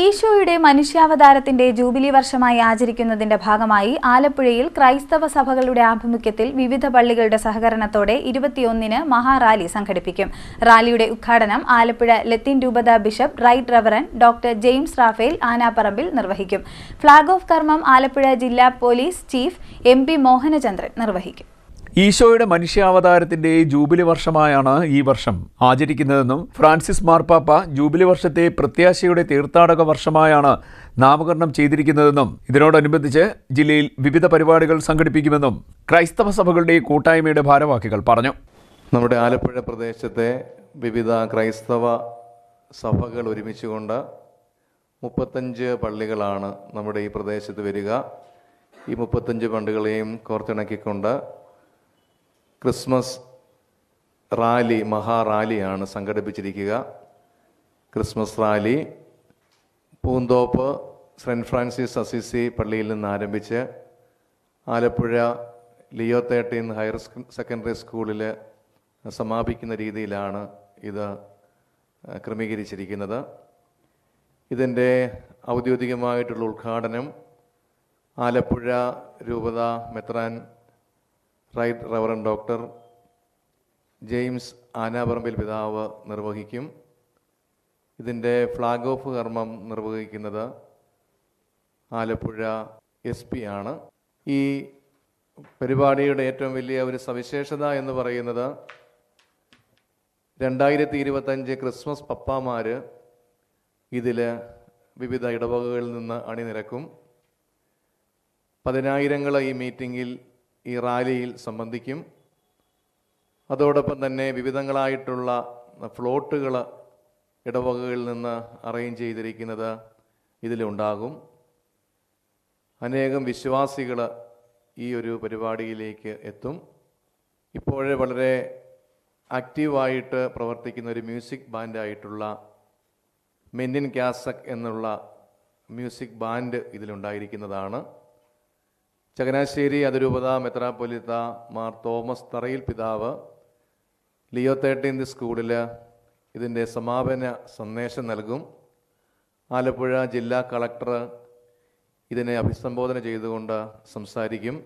ഈശോയുടെ മനുഷ്യാവതാരത്തിന്റെ ജൂബിലി വർഷമായി ആചരിക്കുന്നതിന്റെ ഭാഗമായി ആലപ്പുഴയിൽ ക്രൈസ്തവ സഭകളുടെ ആഭിമുഖ്യത്തിൽ വിവിധ പള്ളികളുടെ സഹകരണത്തോടെ ഇരുപത്തിയൊന്നിന് മഹാറാലി സംഘടിപ്പിക്കും. റാലിയുടെ ഉദ്ഘാടനം ആലപ്പുഴ ലത്തീൻ രൂപത bishop right reverend doctor James Raphael Anapparambil നിർവഹിക്കും. ഫ്ളാഗ് ഓഫ് കർമ്മം ആലപ്പുഴ ജില്ലാ police chief M P Mohanachandran നിർവഹിക്കും. ഈശോയുടെ മനുഷ്യാവതാരത്തിന്റെ ജൂബിലി വർഷമായാണ് ഈ വർഷം ആചരിക്കുന്നതെന്നും ഫ്രാൻസിസ് മാർപ്പാപ്പ ജൂബിലി വർഷത്തെ പ്രത്യാശയുടെ തീർത്ഥാടക വർഷമായാണ് നാമകരണം ചെയ്തിരിക്കുന്നതെന്നും ഇതിനോടനുബന്ധിച്ച് ജില്ലയിൽ വിവിധ പരിപാടികൾ സംഘടിപ്പിക്കുമെന്നും ക്രൈസ്തവ സഭകളുടെ കൂട്ടായ്മയുടെ ഭാരവാഹികൾ പറഞ്ഞു. നമ്മുടെ ആലപ്പുഴ പ്രദേശത്തെ വിവിധ ക്രൈസ്തവ സഭകൾ ഒരുമിച്ചുകൊണ്ട് മുപ്പത്തഞ്ച് പള്ളികളാണ് നമ്മുടെ ഈ പ്രദേശത്ത് വരിക. ഈ മുപ്പത്തഞ്ച് പള്ളികളെയും കോർത്തിണക്കിക്കൊണ്ട് ക്രിസ്മസ് റാലി മഹാറാലിയാണ് സംഘടിപ്പിച്ചിരിക്കുക. Christmas rally Poonthoppu Saint Francis Assisi പള്ളിയിൽ നിന്ന് ആരംഭിച്ച് Alappuzha Leo thirteen higher secondary സ്കൂളിൽ സമാപിക്കുന്ന രീതിയിലാണ് ഇത് ക്രമീകരിച്ചിരിക്കുന്നത്. ഇതിന്റെ ഔദ്യോഗികമായിട്ടുള്ള ഉദ്ഘാടനം ആലപ്പുഴ രൂപത മെത്രാൻ right reverend doctor James Anaparambil പിതാവ് നിർവഹിക്കും. ഇതിന്റെ ഫ്ലാഗ് ഓഫ് കർമ്മം നിർവഹിക്കുന്നത് ആലപ്പുഴ എസ് പി ആണ്. ഈ പരിപാടിയുടെ ഏറ്റവും വലിയ ഒരു സവിശേഷത എന്ന് പറയുന്നത് രണ്ടായിരത്തി ഇരുപത്തഞ്ച് ക്രിസ്മസ് പപ്പാമാർ ഇതിൽ വിവിധ ഇടവകകളിൽ നിന്ന് അണിനിരക്കും. പതിനായിരങ്ങൾ ഈ മീറ്റിങ്ങിൽ ഈ റാലിയിൽ സംബന്ധിക്കും. അതോടൊപ്പം തന്നെ വിവിധങ്ങളായിട്ടുള്ള ഫ്ലോട്ടുകൾ ഇടവകകളിൽ നിന്ന് അറേഞ്ച് ചെയ്തിരിക്കുന്നത് ഇതിലുണ്ടാകും. അനേകം വിശ്വാസികൾ ഈ ഒരു പരിപാടിയിലേക്ക് എത്തും. ഇപ്പോഴേ വളരെ ആക്റ്റീവായിട്ട് പ്രവർത്തിക്കുന്ന ഒരു മ്യൂസിക് ബാൻഡായിട്ടുള്ള മെന്നിൻ ക്യാസക് എന്നുള്ള മ്യൂസിക് ബാൻഡ് ഇതിലുണ്ടായിരിക്കുന്നതാണ്. ചങ്ങനാശ്ശേരി അതിരൂപത മെത്രാപ്പൊലിത്ത മാർ തോമസ് തറയിൽ പിതാവ് ലിയോ തേർട്ടീൻത് സ്കൂളിൽ ഇതിന്റെ സമാപന സന്ദേശം നൽകും. ആലപ്പുഴ ജില്ലാ കളക്ടർ ഇതിനെ അഭിസംബോധന ചെയ്തുകൊണ്ട് സംസാരിക്കും.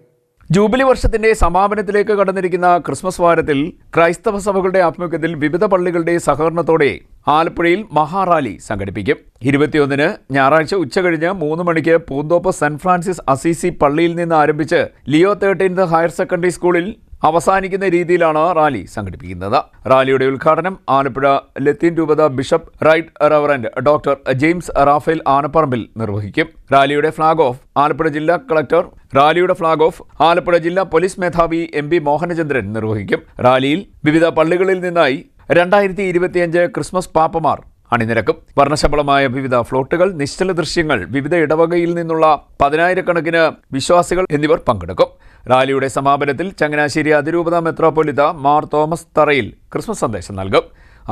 ജൂബിലി വർഷത്തിന്റെ സമാപനത്തിലേക്ക് കടന്നിരിക്കുന്ന ക്രിസ്മസ് വാരത്തിൽ ക്രൈസ്തവ സഭകളുടെ ആഭിമുഖ്യത്തിൽ വിവിധ പള്ളികളുടെ സഹകരണത്തോടെ ആലപ്പുഴയിൽ മഹാറാലി സംഘടിപ്പിക്കും. ഇരുപത്തിയൊന്നിന് ഞായറാഴ്ച ഉച്ചകഴിഞ്ഞ് മൂന്ന് മണിക്ക് പൂന്തോപ്പ് സെന്റ് ഫ്രാൻസിസ് അസീസി പള്ളിയിൽ നിന്ന് ആരംഭിച്ച് ലിയോ തേർട്ടീൻത് ഹയർ സെക്കൻഡറി സ്കൂളിൽ അവസാനിക്കുന്ന രീതിയിലാണ് റാലി സംഘടിപ്പിക്കുന്നത്. റാലിയുടെ ഉദ്ഘാടനം ആലപ്പുഴ ലത്തീൻ രൂപത bishop right reverend doctor James Raphael Anaparambil നിർവഹിക്കും. റാലിയുടെ ഫ്ളാഗ് ഓഫ് ആലപ്പുഴ ജില്ലാ കളക്ടർ റാലിയുടെ ഫ്ളാഗ് ഓഫ് ആലപ്പുഴ ജില്ലാ പോലീസ് മേധാവി എം പി മോഹനചന്ദ്രൻ നിർവഹിക്കും. റാലിയിൽ വിവിധ പള്ളികളിൽ നിന്നായി രണ്ടായിരത്തി ഇരുപത്തിയഞ്ച് ക്രിസ്മസ് പാപ്പമാർ അണിനിരക്കും. വർണശബളമായ വിവിധ ഫ്ലോട്ടുകൾ നിശ്ചല ദൃശ്യങ്ങൾ വിവിധ ഇടവകയിൽ നിന്നുള്ള പതിനായിരക്കണക്കിന് വിശ്വാസികൾ എന്നിവർ പങ്കെടുക്കും. റാലിയുടെ സമാപനത്തിൽ ചങ്ങനാശ്ശേരി അതിരൂപത മെത്രോപൊലിത്ത മാർ തോമസ് തറയിൽ ക്രിസ്മസ് സന്ദേശം നൽകും.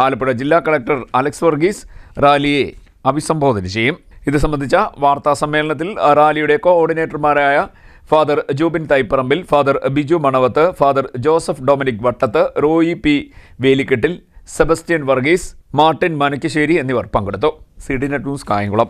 ആലപ്പുഴ ജില്ലാ കളക്ടർ അലക്സ് വർഗീസ് റാലിയെ അഭിസംബോധന ചെയ്യും. ഇത് സംബന്ധിച്ച വാർത്താ സമ്മേളനത്തിൽ റാലിയുടെ കോഓർഡിനേറ്റർമാരായ father Jubin Thaiparambil father Biju Manavath father Joseph Dominic Vattath Roy P Velikettil Sebastian Varghese Martin Manakkissery എന്നിവർ പങ്കെടുത്തു. C D net news Kayamkulam.